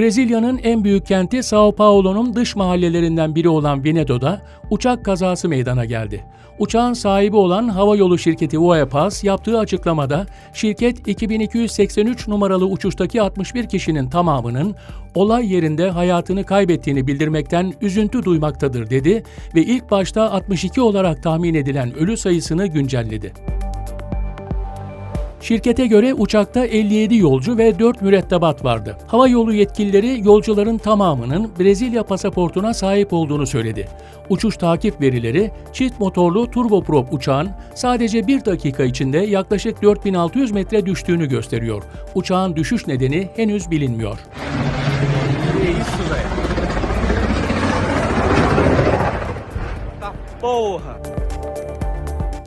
Brezilya'nın en büyük kenti Sao Paulo'nun dış mahallelerinden biri olan Venedo'da uçak kazası meydana geldi. Uçağın sahibi olan havayolu şirketi Voyapas yaptığı açıklamada şirket 2283 numaralı uçuştaki 61 kişinin tamamının olay yerinde hayatını kaybettiğini bildirmekten üzüntü duymaktadır dedi ve ilk başta 62 olarak tahmin edilen ölü sayısını güncelledi. Şirkete göre uçakta 57 yolcu ve 4 mürettebat vardı. Hava yolu yetkilileri yolcuların tamamının Brezilya pasaportuna sahip olduğunu söyledi. Uçuş takip verileri çift motorlu turboprop uçağın sadece 1 dakika içinde yaklaşık 4600 metre düştüğünü gösteriyor. Uçağın düşüş nedeni henüz bilinmiyor. Porra!